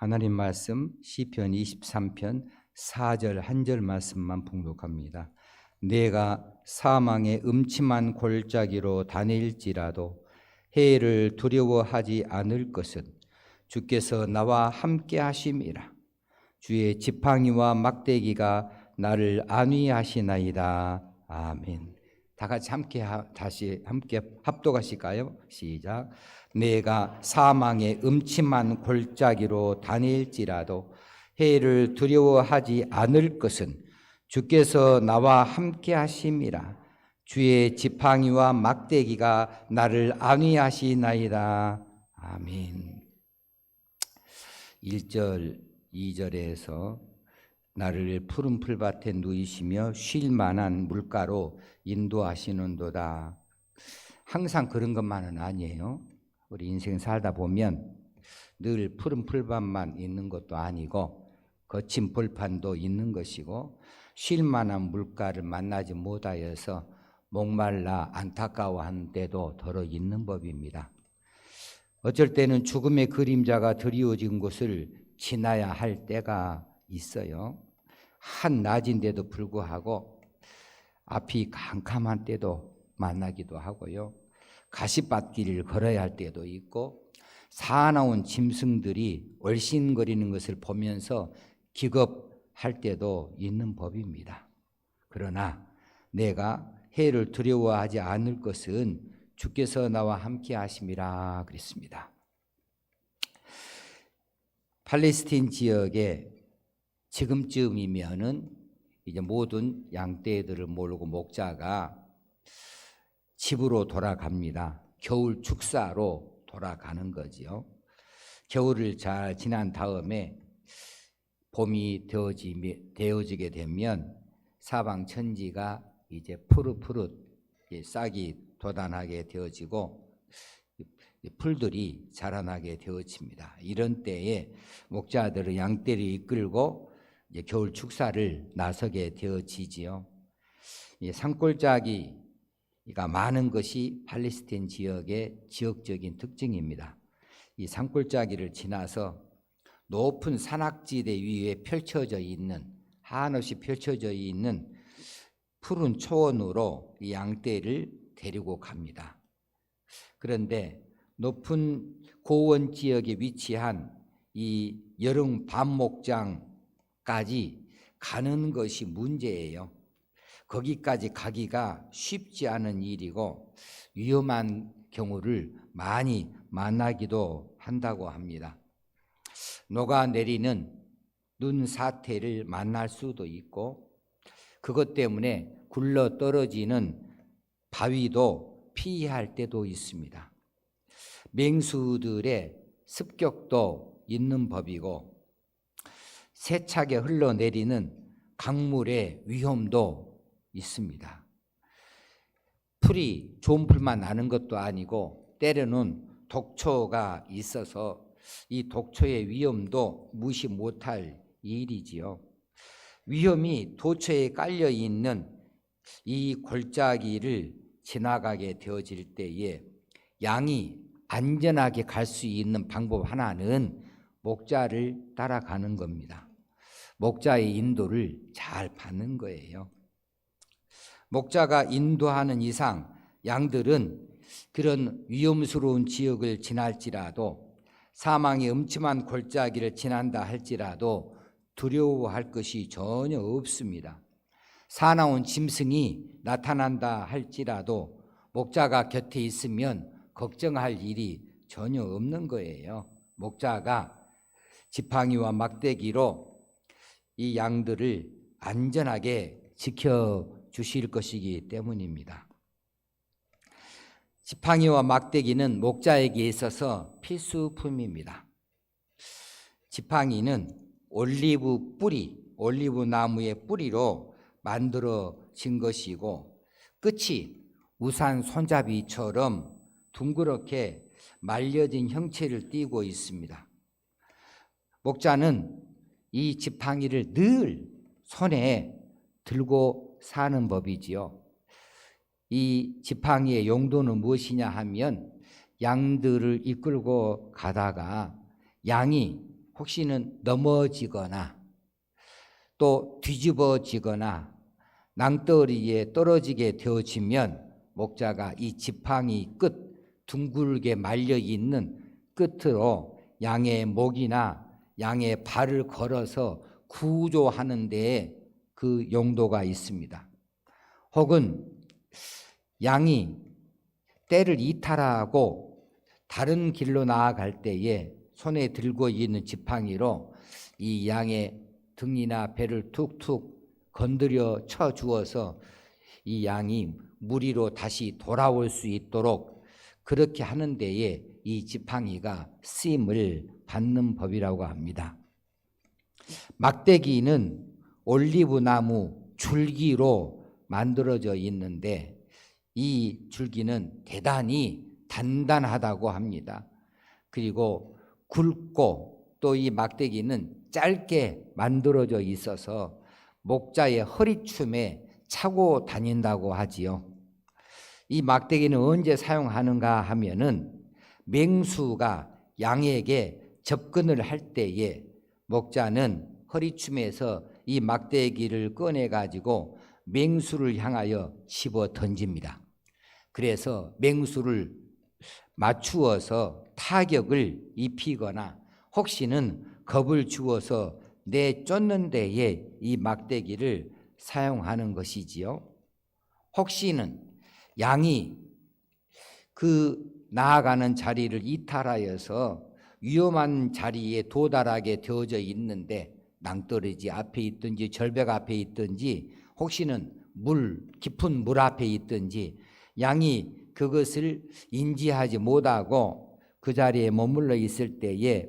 하나님 말씀 시편 23편 4절 한 절 말씀만 봉독합니다. 내가 사망의 음침한 골짜기로 다닐지라도 해를 두려워하지 않을 것은 주께서 나와 함께 하심이라. 주의 지팡이와 막대기가 나를 안위하시나이다. 아멘. 다 같이 함께 하, 다시 함께 합독하실까요? 시작. 내가 사망의 음침한 골짜기로 다닐지라도 해를 두려워하지 않을 것은 주께서 나와 함께 하심이라. 주의 지팡이와 막대기가 나를 안위하시나이다. 아멘. 1절, 2절에서 나를 푸른 풀밭에 누이시며 쉴 만한 물가로 인도하시는도다. 항상 그런 것만은 아니에요. 우리 인생 살다 보면 늘 푸른 풀밭만 있는 것도 아니고 거친 벌판도 있는 것이고 쉴 만한 물가를 만나지 못하여서 목말라 안타까워한 때도 더러 있는 법입니다. 어쩔 때는 죽음의 그림자가 드리워진 곳을 지나야 할 때가 있어요. 한 낮인데도 불구하고 앞이 캄캄한 때도 만나기도 하고요. 가시밭길을 걸어야 할 때도 있고 사나운 짐승들이 얼씬거리는 것을 보면서 기겁할 때도 있는 법입니다. 그러나 내가 해를 두려워하지 않을 것은 주께서 나와 함께 하심이라 그랬습니다. 팔레스틴 지역에 지금쯤이면은 이제 모든 양떼들을 모르고 목자가 집으로 돌아갑니다. 겨울 축사로 돌아가는 거지요. 겨울을 잘 지난 다음에 봄이 되어지, 되어지게 되면 사방 천지가 이제 푸릇푸릇 싹이 돋아나게 되어지고 풀들이 자라나게 되어집니다. 이런 때에 목자들은 양떼를 이끌고 겨울 축사를 나서게 되어지지요. 산골짜기가 많은 것이 팔레스틴 지역의 지역적인 특징입니다. 이 산골짜기를 지나서 높은 산악지대 위에 펼쳐져 있는 한없이 펼쳐져 있는 푸른 초원으로 이 양떼를 데리고 갑니다. 그런데 높은 고원 지역에 위치한 이 여름 밤목장 까지 가는 것이 문제예요. 거기까지 가기가 쉽지 않은 일이고 위험한 경우를 많이 만나기도 한다고 합니다. 녹아내리는 눈 사태를 만날 수도 있고 그것 때문에 굴러 떨어지는 바위도 피할 때도 있습니다. 맹수들의 습격도 있는 법이고 세차게 흘러내리는 강물의 위험도 있습니다. 풀이 좋은 풀만 나는 것도 아니고 때로는 독초가 있어서 이 독초의 위험도 무시 못할 일이지요. 위험이 도처에 깔려 있는 이 골짜기를 지나가게 되어질 때에 양이 안전하게 갈 수 있는 방법 하나는 목자를 따라가는 겁니다. 목자의 인도를 잘 받는 거예요. 목자가 인도하는 이상 양들은 그런 위험스러운 지역을 지날지라도 사망의 음침한 골짜기를 지난다 할지라도 두려워할 것이 전혀 없습니다. 사나운 짐승이 나타난다 할지라도 목자가 곁에 있으면 걱정할 일이 전혀 없는 거예요. 목자가 지팡이와 막대기로 이 양들을 안전하게 지켜 주실 것이기 때문입니다. 지팡이와 막대기는 목자에게 있어서 필수품입니다. 지팡이는 올리브 뿌리, 올리브 나무의 뿌리로 만들어진 것이고 끝이 우산 손잡이처럼 둥그렇게 말려진 형체를 띠고 있습니다. 목자는 이 지팡이를 늘 손에 들고 사는 법이지요. 이 지팡이의 용도는 무엇이냐 하면 양들을 이끌고 가다가 양이 혹시는 넘어지거나 또 뒤집어지거나 낭떠러리에 떨어지게 되어지면 목자가 이 지팡이 끝 둥글게 말려 있는 끝으로 양의 목이나 양의 발을 걸어서 구조하는 데에 그 용도가 있습니다. 혹은 양이 때를 이탈하고 다른 길로 나아갈 때에 손에 들고 있는 지팡이로 이 양의 등이나 배를 툭툭 건드려 쳐 주어서 이 양이 무리로 다시 돌아올 수 있도록 그렇게 하는 데에 이 지팡이가 쓰임을 받는 법이라고 합니다. 막대기는 올리브 나무 줄기로 만들어져 있는데 이 줄기는 대단히 단단하다고 합니다. 그리고 굵고 또 이 막대기는 짧게 만들어져 있어서 목자의 허리춤에 차고 다닌다고 하지요. 이 막대기는 언제 사용하는가 하면은 맹수가 양에게 접근을 할 때에 목자는 허리춤에서 이 막대기를 꺼내 가지고 맹수를 향하여 집어 던집니다. 그래서 맹수를 맞추어서 타격을 입히거나 혹시는 겁을 주어서 내 쫓는 데에 이 막대기를 사용하는 것이지요. 혹시는 양이 그 나아가는 자리를 이탈하여서 위험한 자리에 도달하게 되어져 있는데 낭떠러지 앞에 있든지 절벽 앞에 있든지 혹시는 물 깊은 물 앞에 있든지 양이 그것을 인지하지 못하고 그 자리에 머물러 있을 때에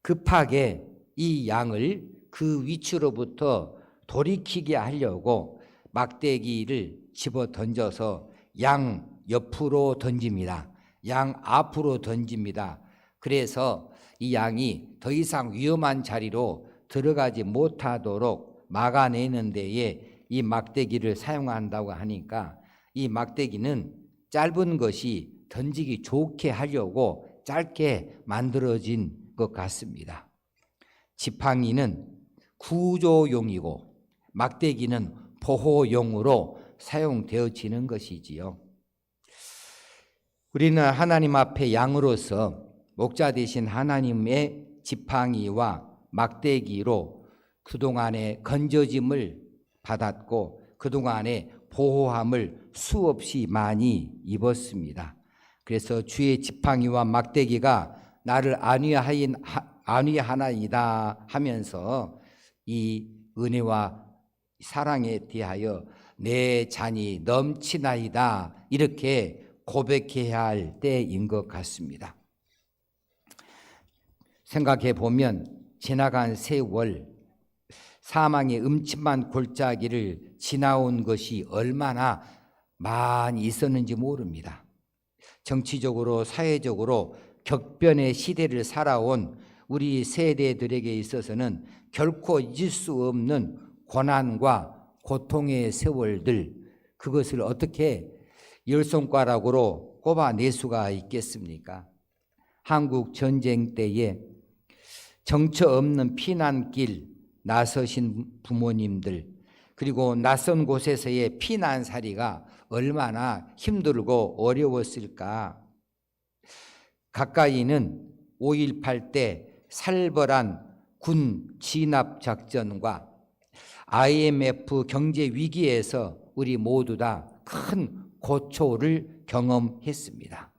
급하게 이 양을 그 위치로부터 돌이키게 하려고 막대기를 집어 던져서 양 옆으로 던집니다. 양 앞으로 던집니다. 그래서 이 양이 더 이상 위험한 자리로 들어가지 못하도록 막아내는 데에 이 막대기를 사용한다고 하니까 이 막대기는 짧은 것이 던지기 좋게 하려고 짧게 만들어진 것 같습니다. 지팡이는 구조용이고 막대기는 보호용으로 사용되어지는 것이지요. 우리는 하나님 앞에 양으로서 목자 되신 하나님의 지팡이와 막대기로 그동안에 건져짐을 받았고 그동안에 보호함을 수없이 많이 입었습니다. 그래서 주의 지팡이와 막대기가 나를 안위하인 안위하나이다 하면서 이 은혜와 사랑에 대하여 내 잔이 넘치나이다 이렇게 고백해야 할 때인 것 같습니다. 생각해 보면 지나간 세월 사망의 음침한 골짜기를 지나온 것이 얼마나 많이 있었는지 모릅니다. 정치적으로 사회적으로 격변의 시대를 살아온 우리 세대들에게 있어서는 결코 잊을 수 없는 고난과 고통의 세월들 그것을 어떻게 열 손가락으로 꼽아낼 수가 있겠습니까? 한국 전쟁 때에 정처 없는 피난길 나서신 부모님들 그리고 낯선 곳에서의 피난살이가 얼마나 힘들고 어려웠을까? 가까이는 5.18 때 살벌한 군 진압 작전과 IMF 경제 위기에서 우리 모두 다 큰 고초를 경험했습니다.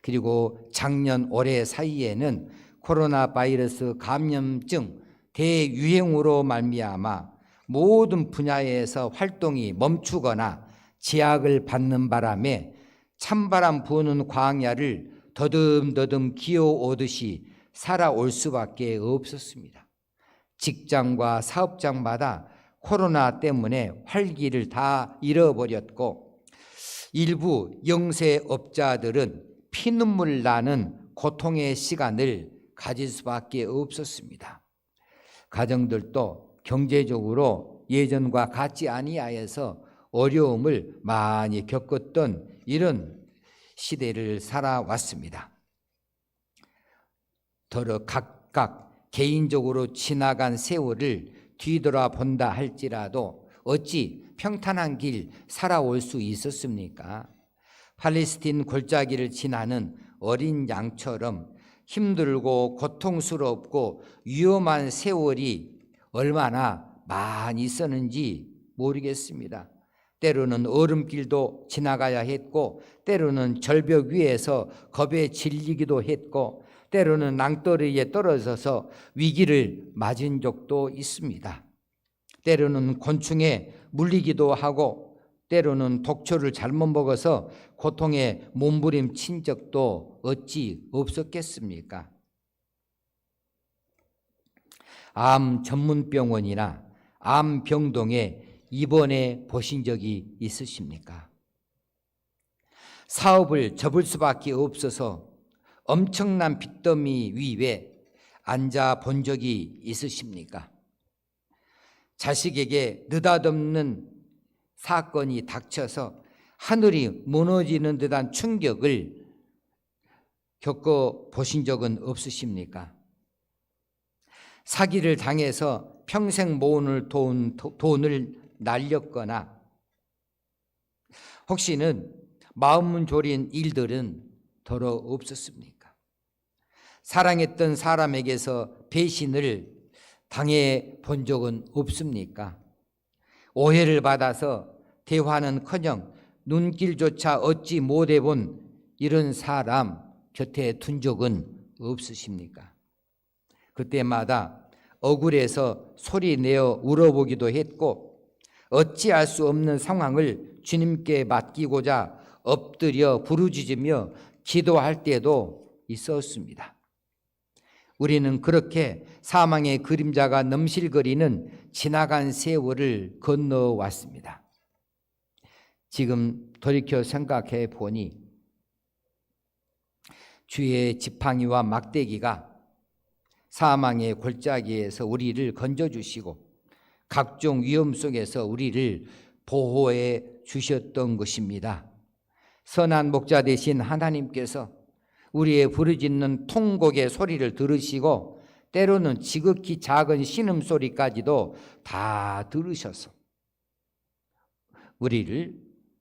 그리고 작년 올해 사이에는 코로나 바이러스 감염증 대유행으로 말미암아 모든 분야에서 활동이 멈추거나 제약을 받는 바람에 찬바람 부는 광야를 더듬더듬 기어오듯이 살아올 수밖에 없었습니다. 직장과 사업장마다 코로나 때문에 활기를 다 잃어버렸고 일부 영세업자들은 피눈물 나는 고통의 시간을 가질 수밖에 없었습니다. 가정들도 경제적으로 예전과 같지 아니하여서 어려움을 많이 겪었던 이런 시대를 살아왔습니다. 더러 각각 개인적으로 지나간 세월을 뒤돌아 본다 할지라도 어찌 평탄한 길 살아올 수 있었습니까? 팔레스틴 골짜기를 지나는 어린 양처럼 힘들고 고통스럽고 위험한 세월이 얼마나 많이 있었는지 모르겠습니다. 때로는 얼음길도 지나가야 했고, 때로는 절벽 위에서 겁에 질리기도 했고, 때로는 낭떠러리에 떨어져서 위기를 맞은 적도 있습니다. 때로는 곤충에 물리기도 하고, 때로는 독초를 잘못 먹어서 고통에 몸부림친 적도 어찌 없었겠습니까? 암 전문병원이나 암 병동에 입원해 보신 적이 있으십니까? 사업을 접을 수밖에 없어서 엄청난 빚더미 위에 앉아 본 적이 있으십니까? 자식에게 느닷없는 사건이 닥쳐서 하늘이 무너지는 듯한 충격을 겪어 보신 적은 없으십니까? 사기를 당해서 평생 모은 돈, 돈을 날렸거나 혹시는 마음 졸인 일들은 더러 없었습니까? 사랑했던 사람에게서 배신을 당해 본 적은 없습니까? 오해를 받아서 대화는 커녕 눈길조차 얻지 못해 본 이런 사람 곁에 둔 적은 없으십니까? 그때마다 억울해서 소리 내어 울어보기도 했고 어찌할 수 없는 상황을 주님께 맡기고자 엎드려 부르짖으며 기도할 때도 있었습니다. 우리는 그렇게 사망의 그림자가 넘실거리는 지나간 세월을 건너왔습니다. 지금 돌이켜 생각해 보니 주의 지팡이와 막대기가 사망의 골짜기에서 우리를 건져주시고 각종 위험 속에서 우리를 보호해 주셨던 것입니다. 선한 목자 되신 하나님께서 우리의 부르짖는 통곡의 소리를 들으시고 때로는 지극히 작은 신음소리까지도 다 들으셔서 우리를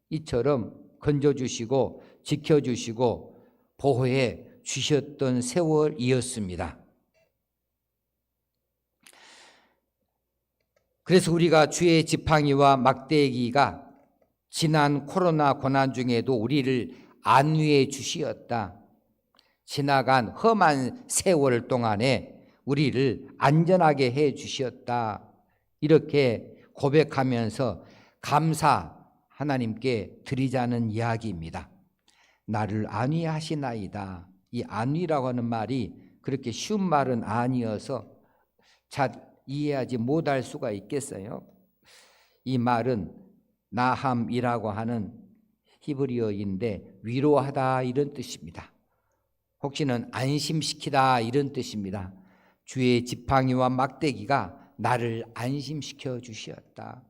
이처럼 건져주시고 지켜주시고 보호해 주셨던 세월이었습니다. 그래서 우리가 주의 지팡이와 막대기가 지난 코로나 고난 중에도 우리를 안위해 주시었다. 지나간 험한 세월 동안에 우리를 안전하게 해 주셨다. 이렇게 고백하면서 감사 하나님께 드리자는 이야기입니다. 나를 안위하시나이다. 이 안위라고 하는 말이 그렇게 쉬운 말은 아니어서 잘 이해하지 못할 수가 있겠어요. 이 말은 나함이라고 하는 히브리어인데 위로하다 이런 뜻입니다. 혹시는 안심시키다 이런 뜻입니다. 주의 지팡이와 막대기가 나를 안심시켜 주시었다.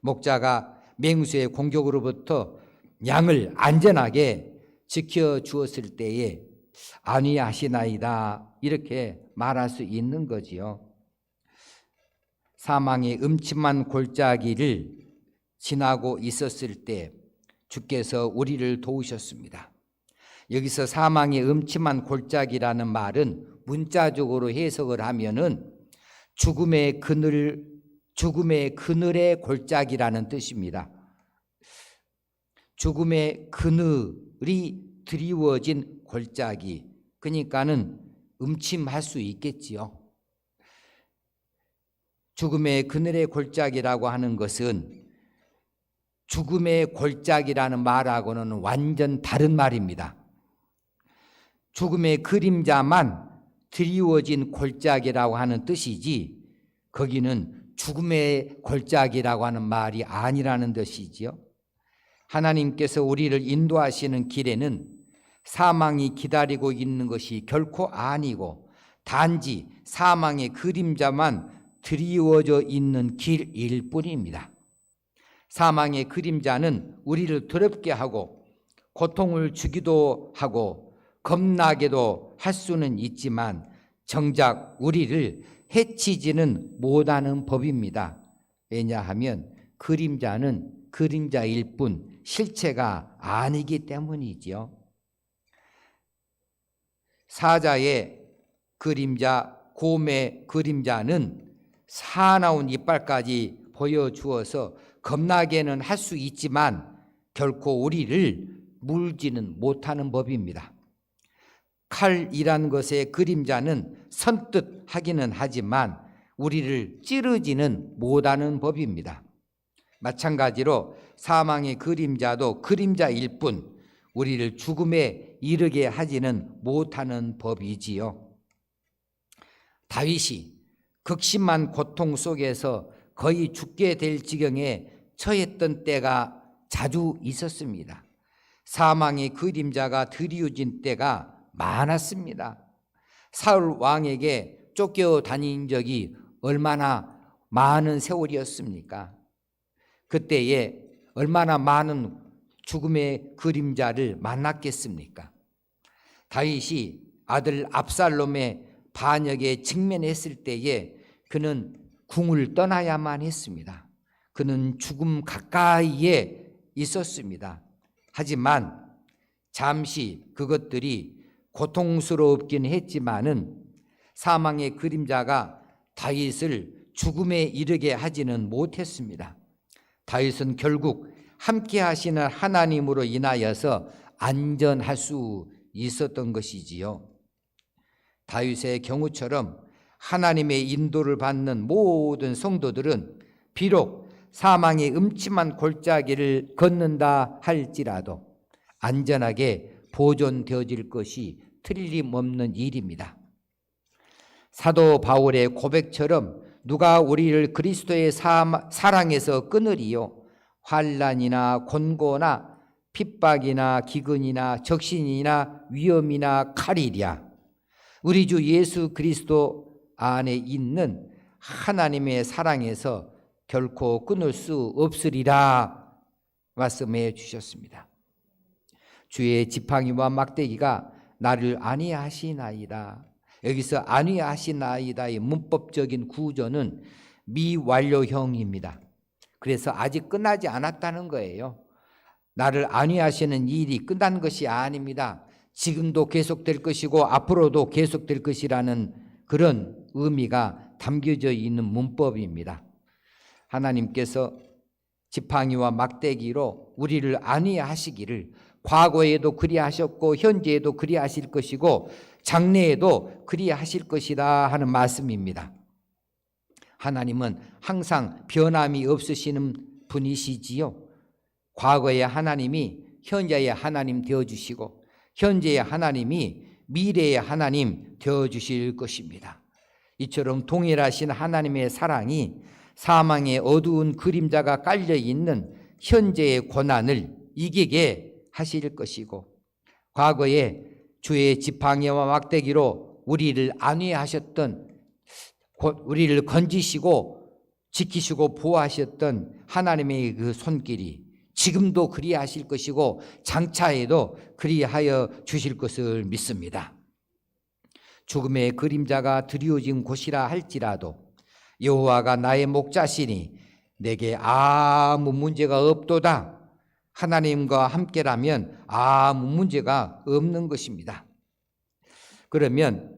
목자가 맹수의 공격으로부터 양을 안전하게 지켜 주었을 때에 안위하시나이다 이렇게 말할 수 있는 거지요. 사망의 음침한 골짜기를 지나고 있었을 때 주께서 우리를 도우셨습니다. 여기서 사망의 음침한 골짜기라는 말은 문자적으로 해석을 하면은 죽음의 그늘 죽음의 그늘의 골짜기라는 뜻입니다. 죽음의 그늘이 드리워진 골짜기. 그러니까는 음침할 수 있겠지요. 죽음의 그늘의 골짜기라고 하는 것은 죽음의 골짜기라는 말하고는 완전 다른 말입니다. 죽음의 그림자만 드리워진 골짜기라고 하는 뜻이지 거기는 죽음의 골짜기라고 하는 말이 아니라는 뜻이지요. 하나님께서 우리를 인도하시는 길에는 사망이 기다리고 있는 것이 결코 아니고 단지 사망의 그림자만 드리워져 있는 길일 뿐입니다. 사망의 그림자는 우리를 더럽게 하고 고통을 주기도 하고 겁나게도 할 수는 있지만 정작 우리를 해치지는 못하는 법입니다. 왜냐하면 그림자는 그림자일 뿐 실체가 아니기 때문이지요. 사자의 그림자, 곰의 그림자는 사나운 이빨까지 보여주어서 겁나게는 할 수 있지만 결코 우리를 물지는 못하는 법입니다. 칼이란 것의 그림자는 선뜻 하기는 하지만 우리를 찌르지는 못하는 법입니다. 마찬가지로 사망의 그림자도 그림자일 뿐 우리를 죽음에 이르게 하지는 못하는 법이지요. 다윗이 극심한 고통 속에서 거의 죽게 될 지경에 처했던 때가 자주 있었습니다. 사망의 그림자가 드리워진 때가 많았습니다. 사울 왕에게 쫓겨 다닌 적이 얼마나 많은 세월이었습니까? 그때에 얼마나 많은 죽음의 그림자를 만났겠습니까? 다윗이 아들 압살롬의 반역에 직면했을 때에 그는 궁을 떠나야만 했습니다. 그는 죽음 가까이에 있었습니다. 하지만 잠시 그것들이 고통스럽긴 했지만은 사망의 그림자가 다윗을 죽음에 이르게 하지는 못했습니다. 다윗은 결국 함께 하시는 하나님으로 인하여서 안전할 수 있었던 것이지요. 다윗의 경우처럼 하나님의 인도를 받는 모든 성도들은 비록 사망의 음침한 골짜기를 걷는다 할지라도 안전하게 보존되어질 것이 틀림없는 일입니다. 사도 바울의 고백처럼 누가 우리를 그리스도의 사랑에서 끊으리요 환란이나 곤고나 핍박이나 기근이나 적신이나 위험이나 칼이랴 우리 주 예수 그리스도 안에 있는 하나님의 사랑에서 결코 끊을 수 없으리라 말씀해 주셨습니다. 주의 지팡이와 막대기가 나를 안위하시나이다. 여기서 안위하시나이다의 문법적인 구조는 미완료형입니다. 그래서 아직 끝나지 않았다는 거예요. 나를 안위하시는 일이 끝난 것이 아닙니다. 지금도 계속될 것이고 앞으로도 계속될 것이라는 그런 의미가 담겨져 있는 문법입니다. 하나님께서 지팡이와 막대기로 우리를 안위하시기를 과거에도 그리하셨고 현재에도 그리하실 것이고 장래에도 그리하실 것이다 하는 말씀입니다. 하나님은 항상 변함이 없으시는 분이시지요. 과거의 하나님이 현재의 하나님 되어 주시고 현재의 하나님이 미래의 하나님 되어 주실 것입니다. 이처럼 동일하신 하나님의 사랑이 사망의 어두운 그림자가 깔려 있는 현재의 고난을 이기게 하실 것이고 과거에 주의 지팡이와 막대기로 우리를 안위하셨던 우리를 건지시고 지키시고 보호하셨던 하나님의 그 손길이 지금도 그리하실 것이고 장차에도 그리하여 주실 것을 믿습니다. 죽음의 그림자가 드리워진 곳이라 할지라도 여호와가 나의 목자시니 내게 아무 문제가 없도다. 하나님과 함께라면 아무 문제가 없는 것입니다. 그러면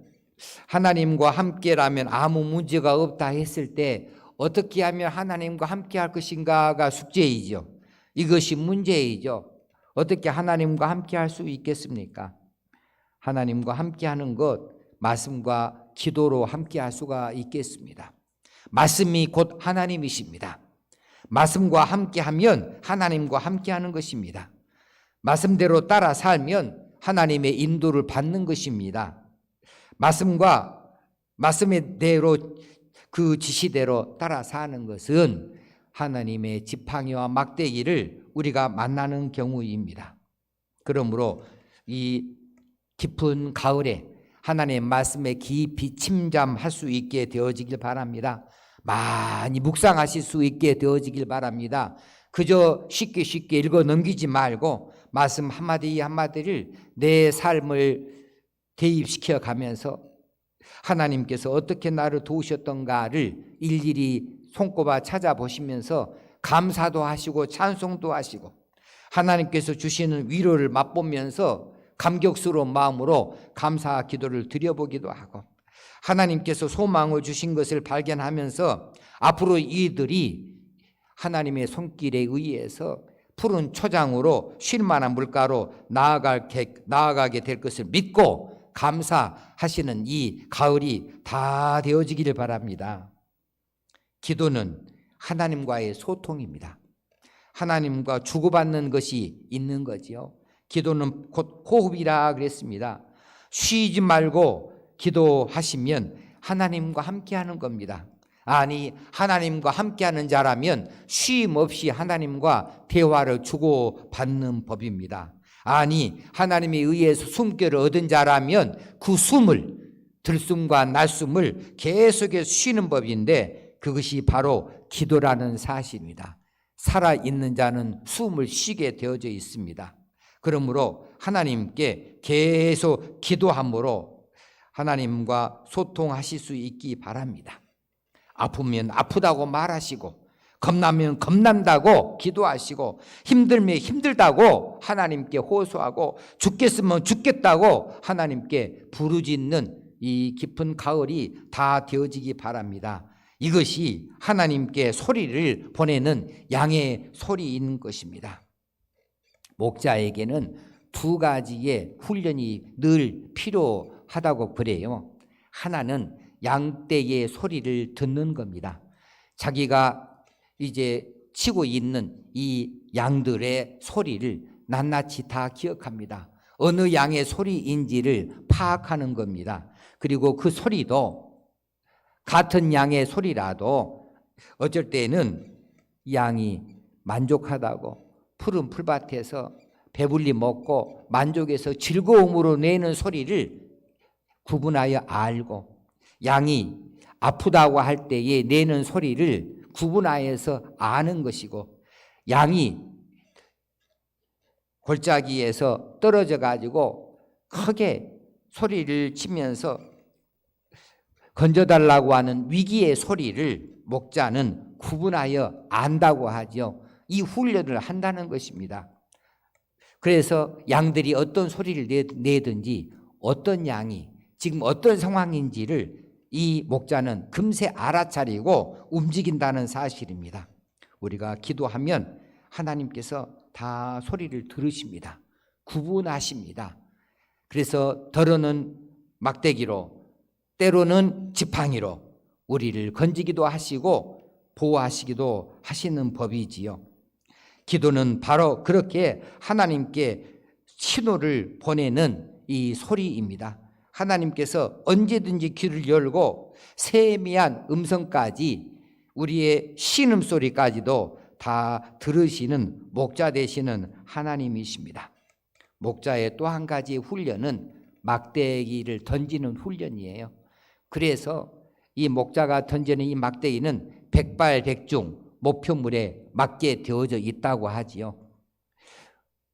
하나님과 함께라면 아무 문제가 없다 했을 때 어떻게 하면 하나님과 함께 할 것인가가 숙제이죠. 이것이 문제이죠. 어떻게 하나님과 함께 할 수 있겠습니까? 하나님과 함께 하는 것, 말씀과 기도로 함께 할 수가 있겠습니다. 말씀이 곧 하나님이십니다. 말씀과 함께 하면 하나님과 함께 하는 것입니다. 말씀대로 따라 살면 하나님의 인도를 받는 것입니다. 말씀과 말씀의 대로 그 지시대로 따라 사는 것은 하나님의 지팡이와 막대기를 우리가 만나는 경우입니다. 그러므로 이 깊은 가을에 하나님의 말씀에 깊이 침잠할 수 있게 되어지길 바랍니다. 많이 묵상하실 수 있게 되어지길 바랍니다. 그저 쉽게 쉽게 읽어 넘기지 말고 말씀 한마디 한마디를 내 삶을 대입시켜 가면서 하나님께서 어떻게 나를 도우셨던가를 일일이 손꼽아 찾아보시면서 감사도 하시고 찬송도 하시고 하나님께서 주시는 위로를 맛보면서 감격스러운 마음으로 감사 기도를 드려보기도 하고 하나님께서 소망을 주신 것을 발견하면서 앞으로 이들이 하나님의 손길에 의해서 푸른 초장으로 쉴만한 물가로 나아갈, 게- 나아가게 될 것을 믿고 감사하시는 이 가을이 다 되어지기를 바랍니다. 기도는 하나님과의 소통입니다. 하나님과 주고받는 것이 있는 거지요. 기도는 곧 호흡이라 그랬습니다. 쉬지 말고 기도하시면 하나님과 함께 하는 겁니다. 아니, 하나님과 함께 하는 자라면 쉼 없이 하나님과 대화를 주고받는 법입니다. 아니, 하나님에 의해서 숨결을 얻은 자라면 그 숨을, 들숨과 날숨을 계속해서 쉬는 법인데 그것이 바로 기도라는 사실입니다. 살아있는 자는 숨을 쉬게 되어져 있습니다. 그러므로 하나님께 계속 기도함으로 하나님과 소통하실 수 있기 바랍니다. 아프면 아프다고 말하시고 겁나면 겁난다고 기도하시고 힘들면 힘들다고 하나님께 호소하고 죽겠으면 죽겠다고 하나님께 부르짖는 이 깊은 가을이 다 되어지기 바랍니다. 이것이 하나님께 소리를 보내는 양의 소리인 것입니다. 목자에게는 두 가지의 훈련이 늘 필요 하다고 그래요. 하나는 양떼의 소리를 듣는 겁니다. 자기가 이제 치고 있는 이 양들의 소리를 낱낱이 다 기억합니다. 어느 양의 소리인지를 파악하는 겁니다. 그리고 그 소리도 같은 양의 소리라도 어쩔 때는 양이 만족하다고 푸른 풀밭에서 배불리 먹고 만족해서 즐거움으로 내는 소리를 구분하여 알고 양이 아프다고 할 때에 내는 소리를 구분하여서 아는 것이고 양이 골짜기에서 떨어져 가지고 크게 소리를 치면서 건져달라고 하는 위기의 소리를 목자는 구분하여 안다고 하죠. 이 훈련을 한다는 것입니다. 그래서 양들이 어떤 소리를 내- 내든지 어떤 양이 지금 어떤 상황인지를 이 목자는 금세 알아차리고 움직인다는 사실입니다. 우리가 기도하면 하나님께서 다 소리를 들으십니다. 구분하십니다. 그래서 더러는 막대기로 때로는 지팡이로 우리를 건지기도 하시고 보호하시기도 하시는 법이지요. 기도는 바로 그렇게 하나님께 신호를 보내는 이 소리입니다. 하나님께서 언제든지 귀를 열고 세미한 음성까지 우리의 신음 소리까지도 다 들으시는 목자 되시는 하나님이십니다. 목자의 또 한 가지 훈련은 막대기를 던지는 훈련이에요. 그래서 이 목자가 던지는 이 막대기는 백발백중 목표물에 맞게 되어져 있다고 하지요.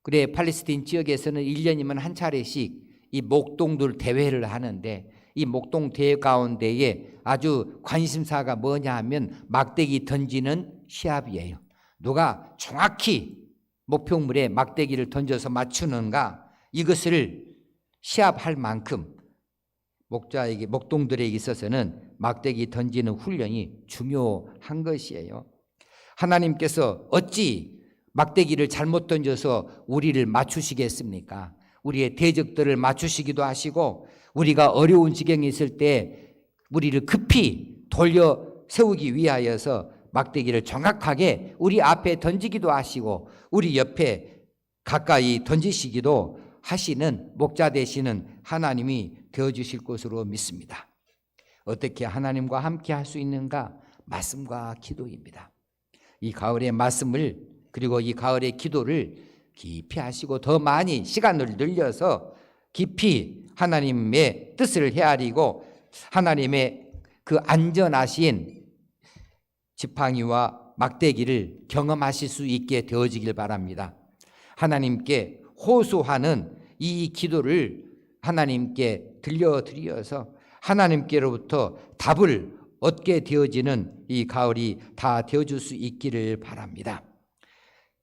그래 팔레스틴 지역에서는 1년이면 한 차례씩 이 목동들 대회를 하는데 이 목동 대회 가운데에 아주 관심사가 뭐냐 하면 막대기 던지는 시합이에요. 누가 정확히 목표물에 막대기를 던져서 맞추는가 이것을 시합할 만큼 목자에게 목동들에게 있어서는 막대기 던지는 훈련이 중요한 것이에요. 하나님께서 어찌 막대기를 잘못 던져서 우리를 맞추시겠습니까? 우리의 대적들을 맞추시기도 하시고 우리가 어려운 지경에 있을 때 우리를 급히 돌려 세우기 위하여서 막대기를 정확하게 우리 앞에 던지기도 하시고 우리 옆에 가까이 던지시기도 하시는 목자 되시는 하나님이 되어 주실 것으로 믿습니다. 어떻게 하나님과 함께 할 수 있는가? 말씀과 기도입니다. 이 가을의 말씀을 그리고 이 가을의 기도를 깊이 하시고 더 많이 시간을 늘려서 깊이 하나님의 뜻을 헤아리고 하나님의 그 안전하신 지팡이와 막대기를 경험하실 수 있게 되어지길 바랍니다. 하나님께 호소하는 이 기도를 하나님께 들려드려서 하나님께로부터 답을 얻게 되어지는 이 가을이 다 되어줄 수 있기를 바랍니다.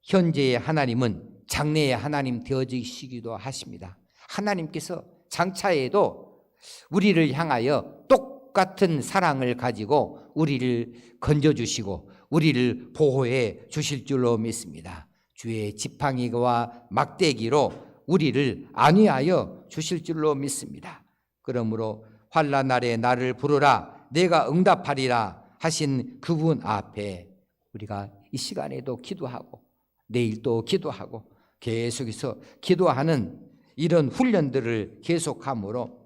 현재의 하나님은 장래의 하나님 되어지시기도 하십니다. 하나님께서 장차에도 우리를 향하여 똑같은 사랑을 가지고 우리를 건져주시고 우리를 보호해 주실 줄로 믿습니다. 주의 지팡이와 막대기로 우리를 안위하여 주실 줄로 믿습니다. 그러므로 환란 날에 나를 부르라 내가 응답하리라 하신 그분 앞에 우리가 이 시간에도 기도하고 내일 또 기도하고 계속해서 기도하는 이런 훈련들을 계속함으로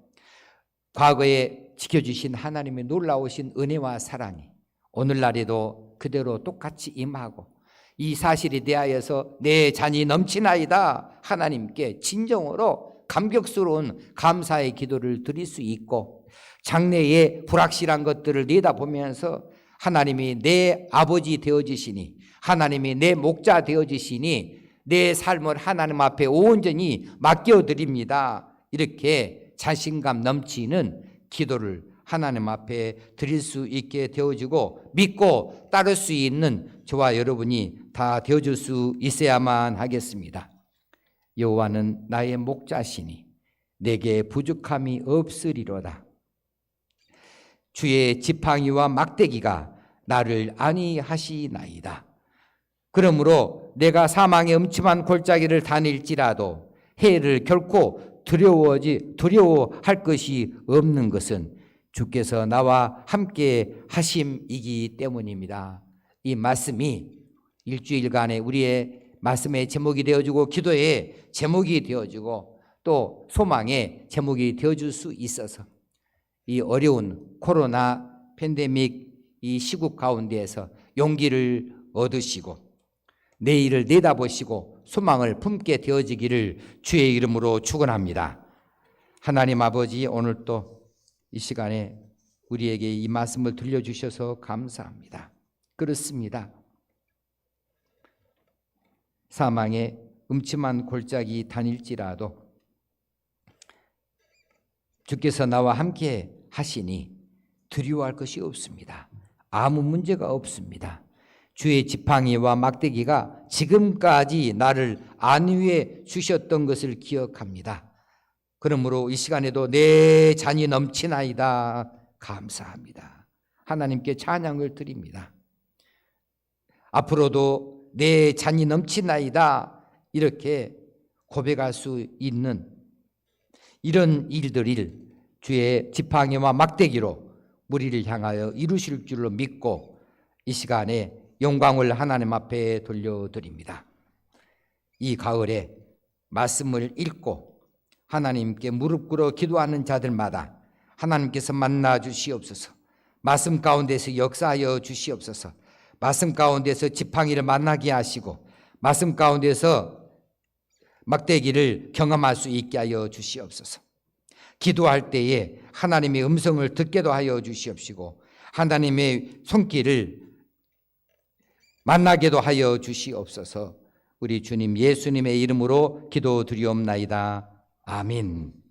과거에 지켜주신 하나님의 놀라우신 은혜와 사랑이 오늘날에도 그대로 똑같이 임하고 이 사실에 대하여서 내 잔이 넘치나이다 하나님께 진정으로 감격스러운 감사의 기도를 드릴 수 있고 장래의 불확실한 것들을 내다보면서 하나님이 내 아버지 되어지시니 하나님이 내 목자 되어지시니 내 삶을 하나님 앞에 온전히 맡겨드립니다. 이렇게 자신감 넘치는 기도를 하나님 앞에 드릴 수 있게 되어지고 믿고 따를 수 있는 저와 여러분이 다 되어줄 수 있어야만 하겠습니다. 여호와는 나의 목자시니 내게 부족함이 없으리로다. 주의 지팡이와 막대기가 나를 안위하시나이다. 그러므로 내가 사망의 음침한 골짜기를 다닐지라도 해를 결코 두려워지 두려워할 것이 없는 것은 주께서 나와 함께 하심이기 때문입니다. 이 말씀이 일주일간의 우리의 말씀의 제목이 되어주고 기도의 제목이 되어주고 또 소망의 제목이 되어줄 수 있어서 이 어려운 코로나 팬데믹 이 시국 가운데에서 용기를 얻으시고 내일을 내다보시고 소망을 품게 되어지기를 주의 이름으로 축원합니다. 하나님 아버지 오늘 또 이 시간에 우리에게 이 말씀을 들려주셔서 감사합니다. 그렇습니다. 사망의 음침한 골짜기 다닐지라도 주께서 나와 함께 하시니 두려워할 것이 없습니다. 아무 문제가 없습니다. 주의 지팡이와 막대기가 지금까지 나를 안위해 주셨던 것을 기억합니다. 그러므로 이 시간에도 내 잔이 넘치나이다. 감사합니다. 하나님께 찬양을 드립니다. 앞으로도 내 잔이 넘치나이다. 이렇게 고백할 수 있는 이런 일들을 주의 지팡이와 막대기로 우리를 향하여 이루실 줄로 믿고 이 시간에 영광을 하나님 앞에 돌려드립니다. 이 가을에 말씀을 읽고 하나님께 무릎 꿇어 기도하는 자들마다 하나님께서 만나 주시옵소서. 말씀 가운데서 역사하여 주시옵소서. 말씀 가운데서 지팡이를 만나게 하시고 말씀 가운데서 막대기를 경험할 수 있게 하여 주시옵소서. 기도할 때에 하나님의 음성을 듣게도 하여 주시옵시고 하나님의 손길을 만나게도 하여 주시옵소서. 우리 주님 예수님의 이름으로 기도드리옵나이다. 아멘.